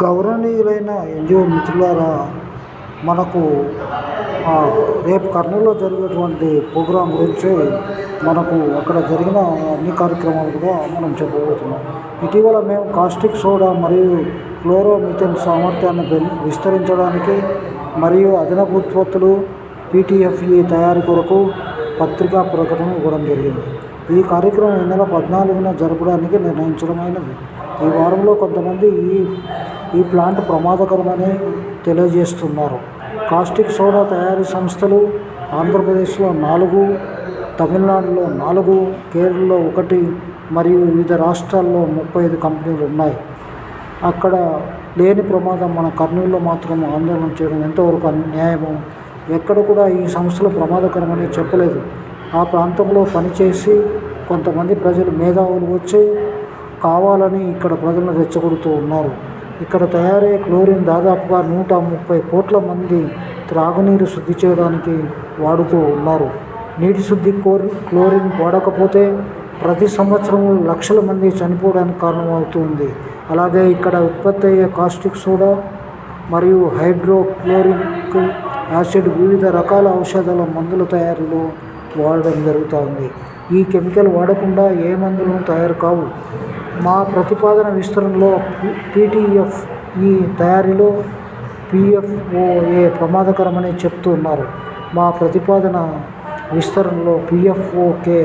గౌరవనీయులైన ఎన్జిఓ మిత్రులారా మనకు రేపు కర్నూలులో జరిగేటువంటి ప్రోగ్రాం గురించి మనకు అక్కడ జరిగిన అన్ని కార్యక్రమాలు కూడా మనం చెప్పబోతున్నాం. ఇటీవల మేము కాస్టిక్ సోడా మరియు క్లోరోమిథేన్ సామర్థ్యాన్ని విస్తరించడానికి మరియు అదనపు ఉత్పత్తులు పీటీఎఫ్ఈ తయారీ కొరకు పత్రికా ప్రకటన ఇవ్వడం జరిగింది. ఈ కార్యక్రమం ఈ నెల పద్నాలుగున జరపడానికి నిర్ణయించడమైనది ఈ వారంలో కొంతమంది ఈ ఈ ప్లాంట్ ప్రమాదకరమని తెలియజేస్తున్నారు. కాస్టిక్ సోడా తయారీ సంస్థలు ఆంధ్రప్రదేశ్లో నాలుగు తమిళనాడులో నాలుగు కేరళలో ఒకటి మరియు వివిధ రాష్ట్రాల్లో ముప్పై ఐదు కంపెనీలు ఉన్నాయి. అక్కడ లేని ప్రమాదం మన కర్నూలులో మాత్రం ఆందోళన చేయడం ఎంతవరకు అన్యాయము ఎక్కడ కూడా ఈ సంస్థలు ప్రమాదకరమని చెప్పలేదు. ఆ ప్రాంతంలో పనిచేసి కొంతమంది ప్రజలు మేధావులు వచ్చి కావాలని ఇక్కడ ప్రజలను రెచ్చగొడుతూ ఉన్నారు. ఇక్కడ తయారయ్యే క్లోరిన్ దాదాపుగా నూట ముప్పై కోట్ల మంది త్రాగునీరు శుద్ధి చేయడానికి వాడుతూ ఉన్నారు. నీటి శుద్ధి కోరి క్లోరిన్ వాడకపోతే ప్రతి సంవత్సరం లక్షల మంది చనిపోవడానికి కారణమవుతుంది అలాగే ఇక్కడ ఉత్పత్తి అయ్యే కాస్టిక్ సోడా మరియు హైడ్రోక్లోరిక్ యాసిడ్ వివిధ రకాల ఔషధాల మందుల తయారీలో వాడడం జరుగుతుంది ఈ కెమికల్ వాడకుండా ఏ మందులు తయారు కావు. మా ప్రతిపాదన విస్తరణలో పీటీఎఫ్ ఈ తయారీలో పిఎఫ్ఓఏ ప్రమాదకరమని చెప్తున్నారు మా ప్రతిపాదన విస్తరణలో పిఎఫ్ఓకే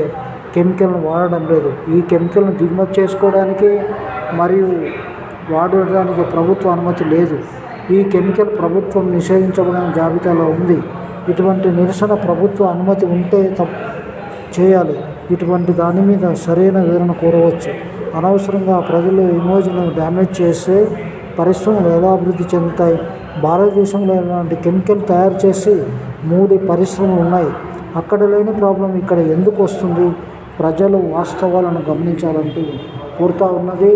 కెమికల్ను వాడడం లేదు. ఈ కెమికల్ను దిగుమతి చేసుకోవడానికి మరియు వాడడానికి ప్రభుత్వ అనుమతి లేదు. ఈ కెమికల్ ప్రభుత్వం నిషేధించబడిన జాబితాలో ఉంది. ఇటువంటి నిరసన ప్రభుత్వ అనుమతి ఉంటే తప్ప చేయాలి. ఇటువంటి దాని మీద సరైన వివరణ కోరవచ్చు. అనవసరంగా ప్రజలు ఇమోజ్ను డ్యామేజ్ చేస్తే పరిశ్రమలు ఎలా అభివృద్ధి చెందుతాయి. భారతదేశంలో ఇలాంటి కెమికల్ తయారు చేసి మూడు పరిశ్రమలు ఉన్నాయి. అక్కడ లేని ప్రాబ్లం ఇక్కడ ఎందుకు వస్తుంది? ప్రజలు వాస్తవాలను గమనించాలంటూ కోరుతా ఉన్నది.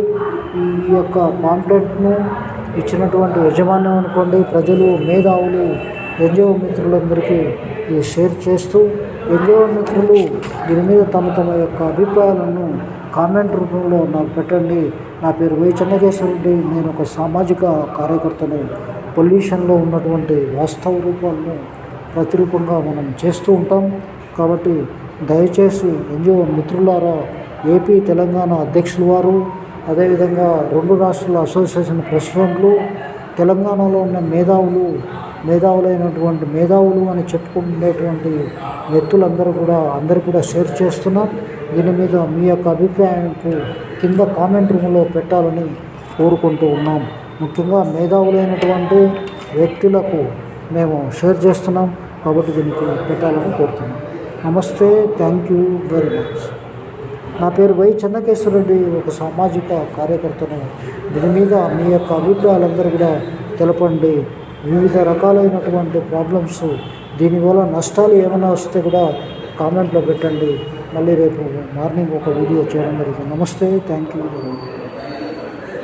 ఈ యొక్క పాంప్లెట్ను ఇచ్చినటువంటి యజమాన్యం అనుకోండి ప్రజలు మేధావులు ఎన్జిఓ మిత్రులందరికీ ఇవి షేర్ చేస్తూ ఎన్నో మిత్రులు దీని మీద తమ తమ యొక్క అభిప్రాయాలను కామెంట్ రూపంలో నాకు పెట్టండి. నా పేరు వై చెన్నకేశ్వరుడి నేను ఒక సామాజిక కార్యకర్తను. పొల్యూషన్లో ఉన్నటువంటి వాస్తవ రూపాలను ప్రతిరూపంగా మనం చేస్తూ ఉంటాం. కాబట్టి దయచేసి ఎన్జిఓ మిత్రులారా ఏపీ తెలంగాణ అధ్యక్షుల వారు అదేవిధంగా రెండు రాష్ట్రాల అసోసియేషన్ ప్రెసిడెంట్లు తెలంగాణలో ఉన్న మేధావులు మేధావులైనటువంటి మేధావులు అని చెప్పుకునేటువంటి వ్యక్తులందరూ కూడా అందరు కూడా షేర్ చేస్తున్నాం దీని మీద మీ యొక్క అభిప్రాయానికి కింద కామెంట్ రూమ్లో పెట్టాలని కోరుకుంటూ ఉన్నాం. ముఖ్యంగా మేధావులైనటువంటి వ్యక్తులకు మేము షేర్ చేస్తున్నాం కాబట్టి దీనికి పెట్టాలని కోరుతున్నాం. నమస్తే థ్యాంక్ యూ వెరీ మచ్. నా పేరు వై చెన్నకేశ్వరరెడ్డి ఒక సామాజిక కార్యకర్తను. దీని మీద మీ యొక్క అభిప్రాయాలందరూ కూడా తెలపండి. వివిధ రకాలైనటువంటి ప్రాబ్లమ్స్ దీనివల్ల నష్టాలు ఏమైనా వస్తే కూడా కామెంట్లో పెట్టండి. మళ్ళీ రేపు మార్నింగ్ ఒక వీడియో చేయడం జరుగుతుంది నమస్తే. Thank you